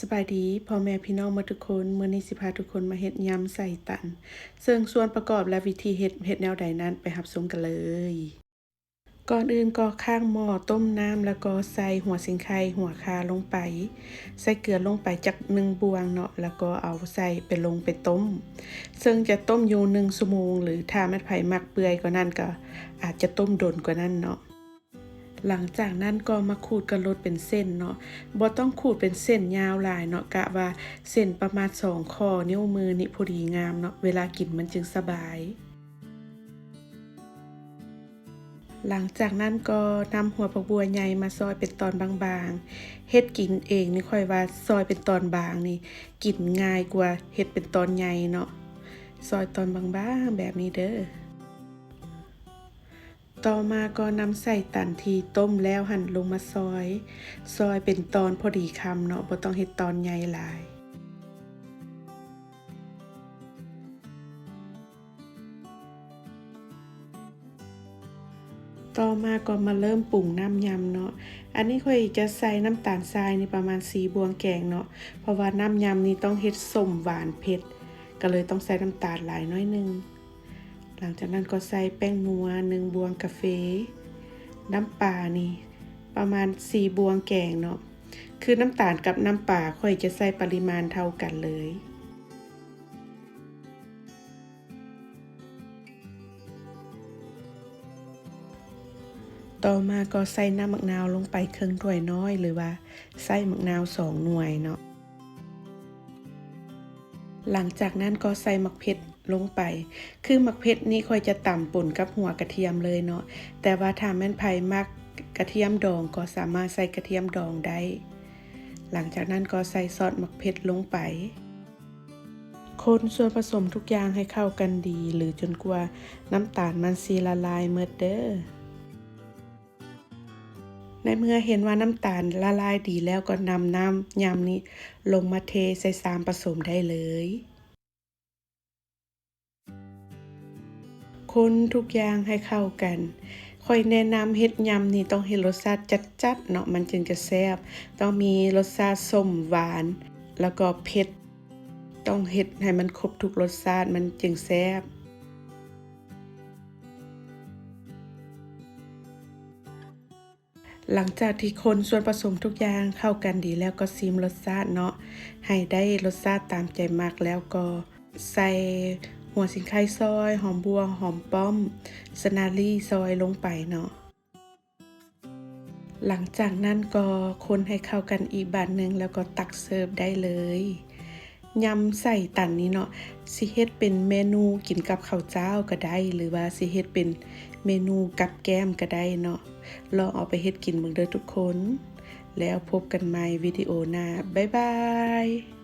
สบายดีพ่อแม่พี่น้องมาทุกคนเมื้อนี้สิพาทุกคนมาเฮ็ดยำใส่ตัน ซึ่งส่วนประกอบและวิธีเฮ็ดเฮ็ดแนวใดนั้นไปรับชมกันเลย ก่อนอื่นก็ข้างหม้อต้มน้ำแล้วก็ใส่หัวสิงไข่หัวคาลงไป ใส่เกลือลงไปจักหนึ่งบวงเนาะแล้วก็เอาใส่ไปลงไปต้ม ซึ่งจะต้มอยู่หนึ่งชั่วโมงหรือถ้าแม่นไผมักเปื่อยกว่านั้นก็อาจจะต้มดนกว่านั้นเนาะ หลังจากนั้นก็มาขูดกระลดเป็นเส้นเนาะบ่ต้องขูดเป็นเส้นยาวหลายเนาะกะว่าเส้นประมาณสองข้อนิ้วมือนี่พอดีงามเนาะเวลากินมันจึงสบาย หลังจากนั้นก็นำหัวผักบัวใหญ่มาซอยเป็นตอนบางๆเฮ็ดกินเองนี่ค่อยว่าซอยเป็นตอนบางนี่กินง่ายกว่าเฮ็ดเป็นตอนใหญ่เนาะซอยตอนบางๆแบบนี้เด้อ ต่อมาก็นำใส่ตันทีต้มแล้วหั่นลงมาซอย ซอยเป็นตอนพอดีคำเนาะบ่ต้องเฮ็ดตอนใหญ่หลายต่อมาก็มาเริ่มปรุงน้ำยำเนาะ อันนี้ค่อยจะใส่น้ำตาลทรายในประมาณ4บวงแกงเนาะ เพราะว่าน้ำยำนี่ต้องเฮ็ดส้มหวานเผ็ด ก็เลยต้องใส่น้ำตาลหลายน้อยหนึง หลังจากนั้นก็ใส่แป้งนัวหนึ่งบวงกาแฟน้ำปลานี่ ประมาณสี่บวงแกงเนาะคือน้ำตาลกับน้ำปลาค่อยจะใส่ปริมาณเท่ากันเลยต่อมาก็ใส่น้ำมะนาวลงไปครึ่งถ้วยน้อยหรือว่าใส่มะนาวสองหน่วยเนาะหลังจากนั้นก็ใส่มักเผ็ด ลงไป คือมักเผ็ดนี่ค่อยจะต่ำป่นกับหัวกระเทียมเลยเนาะ แต่ว่าถ้าแม่นไผมักกระเทียมดองก็สามารถใส่กระเทียมดองได้ หลังจากนั้นก็ใส่ซอสมักเผ็ดลงไป คนส่วนผสมทุกอย่างให้เข้ากันดี หรือจนกว่าน้ำตาลมันสีละลายเมื่อเด้อในเมื่อเห็นว่าน้ำตาลละลายดีแล้วก็นำน้ำยำนี้ลงมาเทใส่สามผสมได้เลย คนทุกอย่างให้เข้ากันคอยแนะนำเฮ็ดยำนี่ต้องเฮ็ดรสชาติจัดๆเนาะมันจึงจะแซ่บต้องมีรสชาติส้มหวาน แล้วก็เผ็ดต้องเฮ็ดให้มันครบทุกรสชาติมันจึงแซ่บหลังจากที่คนส่วนผสมทุกอย่างเข้ากันดีแล้วก็ซิมรสชาติเนาะให้ได้รสชาติตามใจมากแล้วก็ใส่ หัวสิงไข่ซอย หอมบัว หอมป้อม สนาลี่ซอยลงไปเนาะ หลังจากนั้นก็คนให้เข้ากันอีกบาทหนึ่งแล้วก็ตักเสิร์ฟได้เลยยำใส่ตันนี้เนาะสิเฮ็ดเป็นเมนูกินกับข้าวเจ้าก็ได้ หรือว่าสิเฮ็ดเป็นเมนูกับแก้มก็ได้เนาะลองเอาไปเฮ็ดกินเบิ่งเด้อทุกคน แล้วพบกันใหม่วิดีโอหน้า บ๊ายบาย